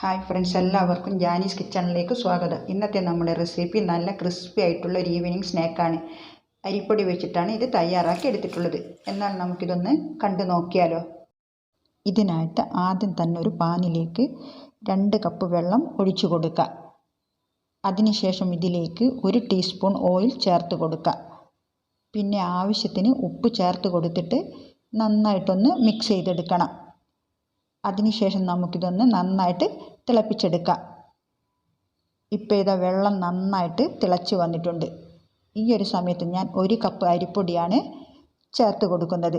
Hi friends എല്ലാവർക്കും ജാനീസ് കിച്ചണിലേക്ക് സ്വാഗതം. ഇന്നത്തെ നമ്മുടെ റെസിപ്പി നല്ല ക്രിസ്പി ആയിട്ടുള്ള ഒരു ഈവനിങ് സ്നാക്കാണ് അരിപ്പൊടി വെച്ചിട്ടാണ് ഇത് തയ്യാറാക്കി എടുത്തിട്ടുള്ളത്. എന്നാൽ നമുക്കിതൊന്ന് കണ്ടു നോക്കിയാലോ? ഇതിനായിട്ട് ആദ്യം തന്നെ ഒരു പാനിലേക്ക് രണ്ട് കപ്പ് വെള്ളം ഒഴിച്ചു കൊടുക്കുക. അതിനുശേഷം ഇതിലേക്ക് ഒരു ടീസ്പൂൺ ഓയിൽ ചേർത്ത് കൊടുക്കുക. പിന്നെ ആവശ്യത്തിന് ഉപ്പ് ചേർത്ത് കൊടുത്തിട്ട് നന്നായിട്ടൊന്ന് മിക്സ് ചെയ്തെടുക്കണം. അതിനുശേഷം നമുക്കിതൊന്ന് നന്നായിട്ട് തിളപ്പിച്ചെടുക്കാം. ഇപ്പോൾ ഇതാ വെള്ളം നന്നായിട്ട് തിളച്ച് വന്നിട്ടുണ്ട്. ഈ ഒരു സമയത്ത് ഞാൻ ഒരു കപ്പ് അരിപ്പൊടിയാണ് ചേർത്ത് കൊടുക്കുന്നത്.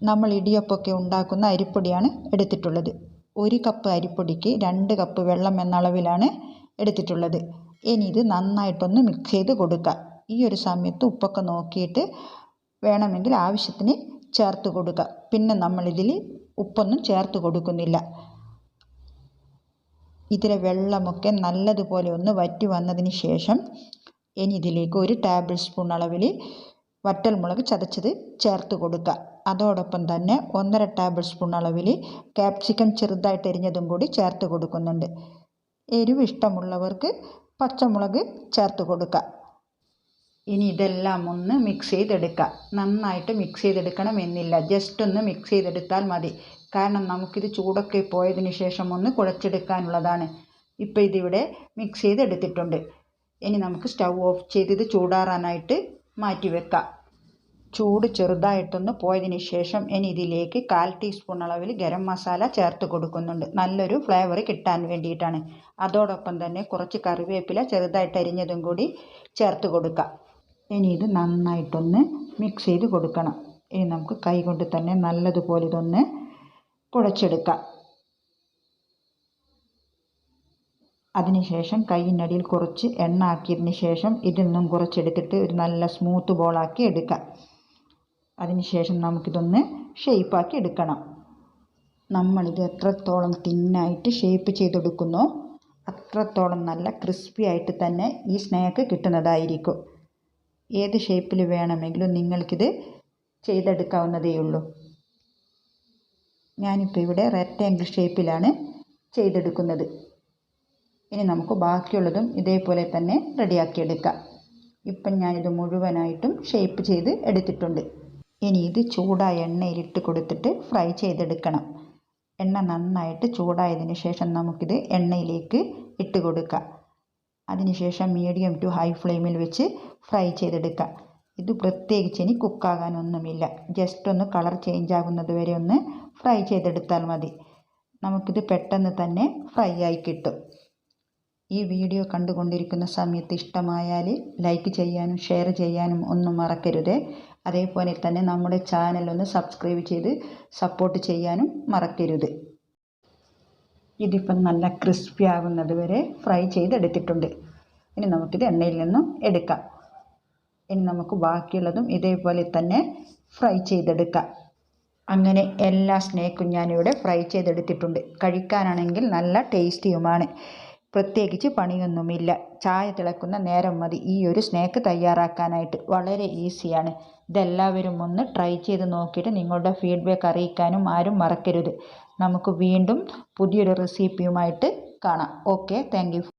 നമ്മൾ ഇടിയപ്പൊക്കെ ഉണ്ടാക്കുന്ന അരിപ്പൊടിയാണ് എടുത്തിട്ടുള്ളത്. ഒരു കപ്പ് അരിപ്പൊടിക്ക് രണ്ട് കപ്പ് വെള്ളം എന്ന അളവിലാണ് എടുത്തിട്ടുള്ളത്. ഇനി ഇത് നന്നായിട്ടൊന്ന് മിക്സ് ചെയ്ത് കൊടുക്കുക ഈ ഒരു സമയത്ത് ഉപ്പൊക്കെ നോക്കിയിട്ട് വേണമെങ്കിൽ ആവശ്യത്തിന് ചേർത്ത് കൊടുക്കുക പിന്നെ നമ്മളിതിൽ ഉപ്പൊന്നും ചേർത്ത് കൊടുക്കുന്നില്ല. ഇതിലെ വെള്ളമൊക്കെ നല്ലതുപോലെ ഒന്ന് വറ്റി വന്നതിന് ശേഷം ഇനി ഇതിലേക്ക് ഒരു ടേബിൾ സ്പൂൺ അളവിൽ വറ്റൽമുളക് ചതച്ചത് ചേർത്ത് കൊടുക്കുക. അതോടൊപ്പം തന്നെ ഒന്നര ടേബിൾ സ്പൂൺ അളവിൽ ക്യാപ്സിക്കം ചെറുതായിട്ട് എരിഞ്ഞതും കൂടി ചേർത്ത് കൊടുക്കുന്നുണ്ട്. എരിവ് ഇഷ്ടമുള്ളവർക്ക് പച്ചമുളക് ചേർത്ത് കൊടുക്കുക. ഇനി ഇതെല്ലാം ഒന്ന് മിക്സ് ചെയ്തെടുക്കുക നന്നായിട്ട് മിക്സ് ചെയ്തെടുക്കണം എന്നില്ല. ജസ്റ്റ് ഒന്ന് മിക്സ് ചെയ്തെടുത്താൽ മതി. കാരണം നമുക്കിത് ചൂടൊക്കെ പോയതിന് ശേഷം ഒന്ന് കുഴച്ചെടുക്കാനുള്ളതാണ്. ഇപ്പോൾ ഇതിവിടെ മിക്സ് ചെയ്തെടുത്തിട്ടുണ്ട്. ഇനി നമുക്ക് സ്റ്റൗ ഓഫ് ചെയ്ത് ഇത് ചൂടാറാനായിട്ട് മാറ്റി വെക്കാം. ചൂട് ചെറുതായിട്ടൊന്ന് പോയതിന് ശേഷം ഇനി ഇതിലേക്ക് കാൽ ടീസ്പൂൺ അളവിൽ ഗരം മസാല ചേർത്ത് കൊടുക്കുന്നുണ്ട്. നല്ലൊരു ഫ്ലേവർ കിട്ടാൻ വേണ്ടിയിട്ടാണ്. അതോടൊപ്പം തന്നെ കുറച്ച് കറിവേപ്പില ചെറുതായിട്ട് അരിഞ്ഞതും കൂടി ചേർത്ത് കൊടുക്കാം. ഇനി ഇത് നന്നായിട്ടൊന്ന് മിക്സ് ചെയ്ത് കൊടുക്കണം. ഇനി നമുക്ക് കൈ കൊണ്ട് തന്നെ നല്ലതുപോലെ ഇതൊന്ന് കുഴച്ചെടുക്കാം. അതിനുശേഷം കൈയിനടിയിൽ കുറച്ച് എണ്ണ ആക്കിയതിന് ശേഷം ഇതിൽ നിന്നും കുറച്ചെടുത്തിട്ട് ഒരു നല്ല സ്മൂത്ത് ബോളാക്കി എടുക്കാം. അതിനുശേഷം നമുക്കിതൊന്ന് ഷേപ്പാക്കി എടുക്കണം. നമ്മളിത് എത്രത്തോളം തിന്നായിട്ട് ഷേപ്പ് ചെയ്തെടുക്കുന്നോ അത്രത്തോളം നല്ല ക്രിസ്പി ആയിട്ട് തന്നെ ഈ സ്നാക്ക് കിട്ടുന്നതായിരിക്കും. ഏത് ഷേപ്പിൽ വേണമെങ്കിലും നിങ്ങൾക്കിത് ചെയ്തെടുക്കാവുന്നതേ ഉള്ളൂ ഞാനിപ്പോൾ ഇവിടെ റെക്റ്റാങ്കിൾ ഷേപ്പിലാണ് ചെയ്തെടുക്കുന്നത്. ഇനി നമുക്ക് ബാക്കിയുള്ളതും ഇതേപോലെ തന്നെ റെഡിയാക്കിയെടുക്കാം. ഇപ്പം ഞാനിത് മുഴുവനായിട്ടും ഷേപ്പ് ചെയ്ത് എടുത്തിട്ടുണ്ട്. ഇനി ഇത് ചൂടായ എണ്ണയിലിട്ട് കൊടുത്തിട്ട് ഫ്രൈ ചെയ്തെടുക്കണം. എണ്ണ നന്നായിട്ട് ചൂടായതിന് ശേഷം നമുക്കിത് എണ്ണയിലേക്ക് ഇട്ട് കൊടുക്കാം. അതിനുശേഷം മീഡിയം ടു ഹൈ ഫ്ലെയിമിൽ വെച്ച് ഫ്രൈ ചെയ്തെടുക്കുക ഇത് പ്രത്യേകിച്ച് ഇനി കുക്കാകാനൊന്നുമില്ല ജസ്റ്റ് ഒന്ന് കളർ ചേഞ്ച് ആകുന്നത് വരെ ഒന്ന് ഫ്രൈ ചെയ്തെടുത്താൽ മതി. നമുക്കിത് പെട്ടെന്ന് തന്നെ ഫ്രൈ ആയി കിട്ടും. ഈ വീഡിയോ കണ്ടുകൊണ്ടിരിക്കുന്ന സമയത്ത് ഇഷ്ടമായാൽ ലൈക്ക് ചെയ്യാനും ഷെയർ ചെയ്യാനും ഒന്നും മറക്കരുത്. അതേപോലെ തന്നെ നമ്മുടെ ചാനൽ ഒന്ന് സബ്സ്ക്രൈബ് ചെയ്ത് സപ്പോർട്ട് ചെയ്യാനും മറക്കരുത്. ഇതിപ്പം നല്ല ക്രിസ്പി ആകുന്നത് വരെ ഫ്രൈ ചെയ്തെടുത്തിട്ടുണ്ട്. ഇനി നമുക്കിത് എണ്ണയിൽ നിന്നും എടുക്കാം. ഇനി നമുക്ക് ബാക്കിയുള്ളതും ഇതേപോലെ തന്നെ ഫ്രൈ ചെയ്തെടുക്കാം. അങ്ങനെ എല്ലാ സ്നേക്കും ഞാനിവിടെ ഫ്രൈ ചെയ്തെടുത്തിട്ടുണ്ട്. കഴിക്കാനാണെങ്കിൽ നല്ല ടേസ്റ്റിയുമാണ്. പ്രത്യേകിച്ച് പണിയൊന്നുമില്ല. ചായ തിളക്കുന്ന നേരം മതി. ഈ ഒരു സ്നാക്ക് തയ്യാറാക്കാനായിട്ട് വളരെ ഈസിയാണ്. ഇതെല്ലാവരും ഒന്ന് ട്രൈ ചെയ്ത് നോക്കിയിട്ട് നിങ്ങളുടെ ഫീഡ്ബാക്ക് അറിയിക്കാനും ആരും മറക്കരുത്. നമുക്ക് വീണ്ടും പുതിയൊരു റെസിപ്പിയുമായിട്ട് കാണാം. Okay thank